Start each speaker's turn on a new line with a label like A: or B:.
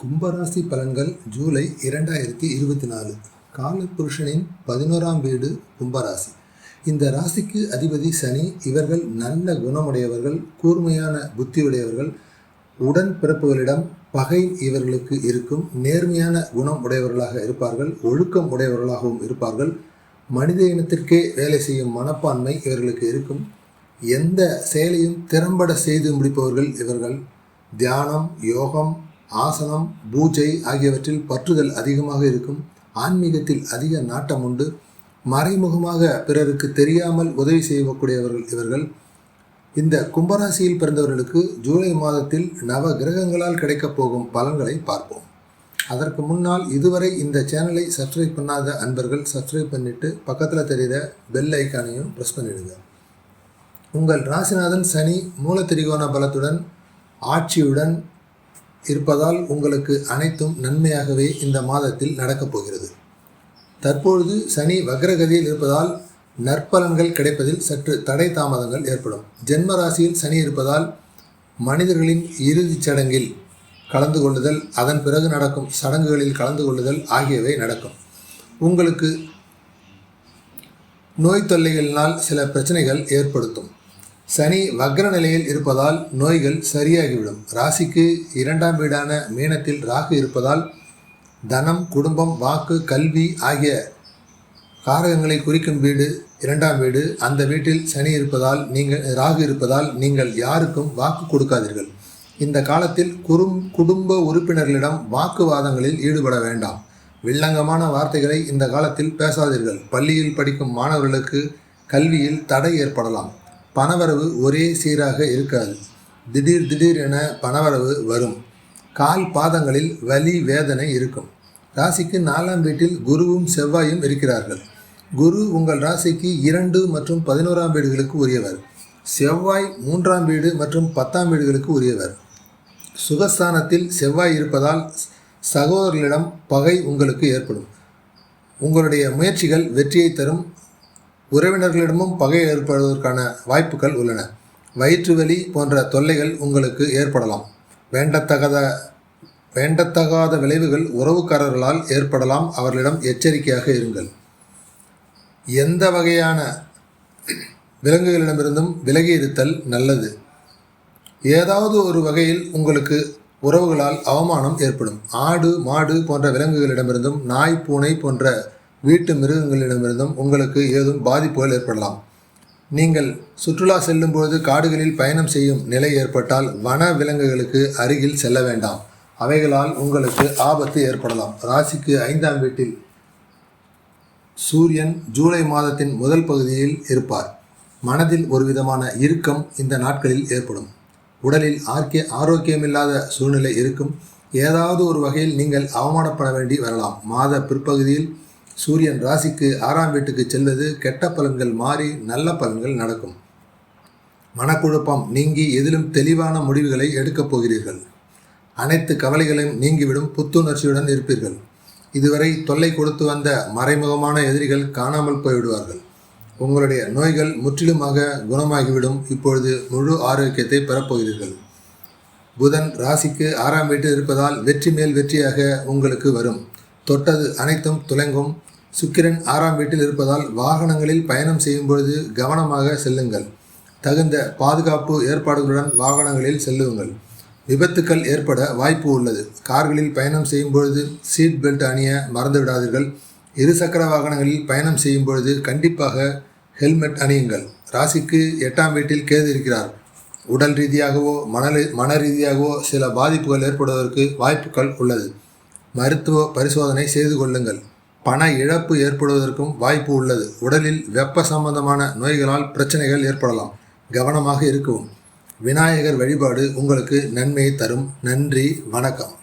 A: கும்பராசி பலன்கள் ஜூலை இரண்டாயிரத்தி இருபத்தி நாலு காலபுருஷனின் பதினோராம் வீடு கும்பராசி. இந்த ராசிக்கு அதிபதி சனி இவர்கள் நல்ல குணமுடையவர்கள் கூர்மையான புத்தியுடையவர்கள் உடன் பிறப்புகளிடம் பகை இவர்களுக்கு இருக்கும் நேர்மையான குணம் உடையவர்களாக இருப்பார்கள் ஒழுக்கம் உடையவர்களாகவும் இருப்பார்கள் மனித இனத்திற்கே வேலை செய்யும் மனப்பான்மை இவர்களுக்கு இருக்கும் எந்த செயலையும் திறம்பட செய்து முடிப்பவர்கள் இவர்கள் தியானம் யோகம் ஆசனம் பூஜை ஆகியவற்றில் பற்றுதல் அதிகமாக இருக்கும் ஆன்மீகத்தில் அதிக நாட்டம் உண்டு. மறைமுகமாக பிறருக்கு தெரியாமல் உதவி செய்யக்கூடியவர்கள் இவர்கள். இந்த கும்பராசியில் பிறந்தவர்களுக்கு ஜூலை மாதத்தில் நவ கிரகங்களால் கிடைக்கப் போகும் பலன்களை பார்ப்போம். அதற்கு முன்னால் இதுவரை இந்த சேனலை சப்ஸ்கிரைப் பண்ணாத அன்பர்கள் சப்ஸ்கிரைப் பண்ணிவிட்டு பக்கத்தில் தெரிகிற பெல் ஐக்கானையும் ப்ரெஸ் பண்ணிடுங்க. உங்கள் ராசிநாதன் சனி மூலத்திரிகோண பலத்துடன் ஆட்சியுடன் இருப்பதால் உங்களுக்கு அனைத்தும் நன்மையாகவே இந்த மாதத்தில் நடக்கப் போகிறது. தற்பொழுது சனி வக்ரகதியில் இருப்பதால் நற்பலன்கள் கிடைப்பதில் சற்று தடை தாமதங்கள் ஏற்படும். ஜென்ம ராசியில் சனி இருப்பதால் மனிதர்களின் இறுதிச் சடங்கில் கலந்து கொள்ளுதல் அதன் பிறகு நடக்கும் சடங்குகளில் கலந்து கொள்ளுதல் ஆகியவை நடக்கும். உங்களுக்கு நோய் தொல்லைகளினால் சில பிரச்சனைகள் ஏற்படுத்தும். சனி வக்ர நிலையில் இருப்பதால் நோய்கள் சரியாகிவிடும். ராசிக்கு இரண்டாம் வீடான மீனத்தில் ராகு இருப்பதால் தனம் குடும்பம் வாக்கு கல்வி ஆகிய காரகங்களை குறிக்கும் வீடு இரண்டாம் வீடு. அந்த வீட்டில் சனி இருப்பதால் நீங்கள் ராகு இருப்பதால் நீங்கள் யாருக்கும் வாக்கு கொடுக்காதீர்கள். இந்த காலத்தில் குறும் குடும்ப உறுப்பினர்களிடம் வாக்குவாதங்களில் ஈடுபட வேண்டாம். வில்லங்கமான வார்த்தைகளை இந்த காலத்தில் பேசாதீர்கள். பள்ளியில் படிக்கும் மாணவர்களுக்கு கல்வியில் தடை ஏற்படலாம். பணவரவு ஒரே சீராக இருக்காது. திடீர் திடீர் என பணவரவு வரும். கால் பாதங்களில் வலி வேதனை இருக்கும். ராசிக்கு நாலாம் வீட்டில் குருவும் செவ்வாயும் இருக்கிறார்கள். குரு உங்கள் ராசிக்கு இரண்டு மற்றும் பதினோராம் வீடுகளுக்கு உரியவர். செவ்வாய் மூன்றாம் வீடு மற்றும் பத்தாம் வீடுகளுக்கு உரியவர். சுகஸ்தானத்தில் செவ்வாய் இருப்பதால் சகோதரர்களிடம் பகை உங்களுக்கு ஏற்படும். உங்களுடைய முயற்சிகள் வெற்றியை தரும். உறவினர்களிடமும் பகை ஏற்படுவதற்கான வாய்ப்புகள் உள்ளன. வயிற்று வலி போன்ற தொல்லைகள் உங்களுக்கு ஏற்படலாம். வேண்டத்தகாத வேண்டத்தகாத விளைவுகள் உறவுக்காரர்களால் ஏற்படலாம். அவர்களிடம் எச்சரிக்கையாக இருங்கள். எந்த வகையான விலங்குகளிடமிருந்தும் விலகி இருத்தல் நல்லது. ஏதாவது ஒரு வகையில் உங்களுக்கு உறவுகளால் அவமானம் ஏற்படும். ஆடு மாடு போன்ற விலங்குகளிடமிருந்தும் நாய் பூனை போன்ற வீட்டு மிருகங்களிடமிருந்தும் உங்களுக்கு ஏதும் பாதிப்புகள் ஏற்படலாம். நீங்கள் சுற்றுலா செல்லும்போது காடுகளில் பயணம் செய்யும் நிலை ஏற்பட்டால் வன விலங்குகளுக்கு அருகில் செல்ல வேண்டாம். அவைகளால் உங்களுக்கு ஆபத்து ஏற்படலாம். ராசிக்கு ஐந்தாம் வீட்டில் சூரியன் ஜூலை மாதத்தின் முதல் பகுதியில் இருப்பார். மனதில் ஒரு விதமான இறுக்கம் இந்த நாட்களில் ஏற்படும். உடலில் ஆர்க்கிய ஆரோக்கியமில்லாத சூழ்நிலை இருக்கும். ஏதாவது ஒரு வகையில் நீங்கள் அவமானப்பட வேண்டி வரலாம். மாத பிற்பகுதியில் சூரியன் ராசிக்கு ஆறாம் வீட்டுக்கு செல்வது கெட்ட பலன்கள் மாறி நல்ல பலன்கள் நடக்கும். மனக்குழப்பம் நீங்கி எதிலும் தெளிவான முடிவுகளை எடுக்கப் போகிறீர்கள். அனைத்து கவலைகளையும் நீங்கிவிடும் புத்துணர்ச்சியுடன் இருப்பீர்கள். இதுவரை தொல்லை கொடுத்து வந்த மறைமுகமான எதிரிகள் காணாமல் போய்விடுவார்கள். உங்களுடைய நோய்கள் முற்றிலுமாக குணமாகிவிடும். இப்பொழுது முழு ஆரோக்கியத்தை பெறப்போகிறீர்கள் புதன் ராசிக்கு ஆறாம் வீட்டு இருப்பதால் வெற்றி மேல் வெற்றியாக உங்களுக்கு வரும். தொட்டது அனைத்தும் துலங்கும். சுக்கிரன் ஆறாம் வீட்டில் இருப்பதால் வாகனங்களில் பயணம் செய்யும் பொழுது கவனமாக செல்லுங்கள். தகுந்த பாதுகாப்பு ஏற்பாடுகளுடன் வாகனங்களில் செல்லுங்கள். விபத்துக்கள் ஏற்பட வாய்ப்பு உள்ளது. கார்களில் பயணம் செய்யும் பொழுது சீட் பெல்ட் அணிய மறந்து விடாதீர்கள் இருசக்கர வாகனங்களில் பயணம் செய்யும் பொழுது கண்டிப்பாக ஹெல்மெட் அணியுங்கள். ராசிக்கு எட்டாம் வீட்டில் கேது இருக்கிறார். உடல் ரீதியாகவோ மன மன ரீதியாகவோ சில பாதிப்புகள் ஏற்படுவதற்கு வாய்ப்புகள் உள்ளது. மருத்துவ பரிசோதனை செய்து கொள்ளுங்கள். பண இழப்பு ஏற்படுவதற்கும் வாய்ப்பு உள்ளது. உடலில் வெப்ப சம்பந்தமான நோய்களால் பிரச்சனைகள் ஏற்படலாம். கவனமாக இருக்கவும். விநாயகர் வழிபாடு உங்களுக்கு நன்மையை தரும். நன்றி. வணக்கம்.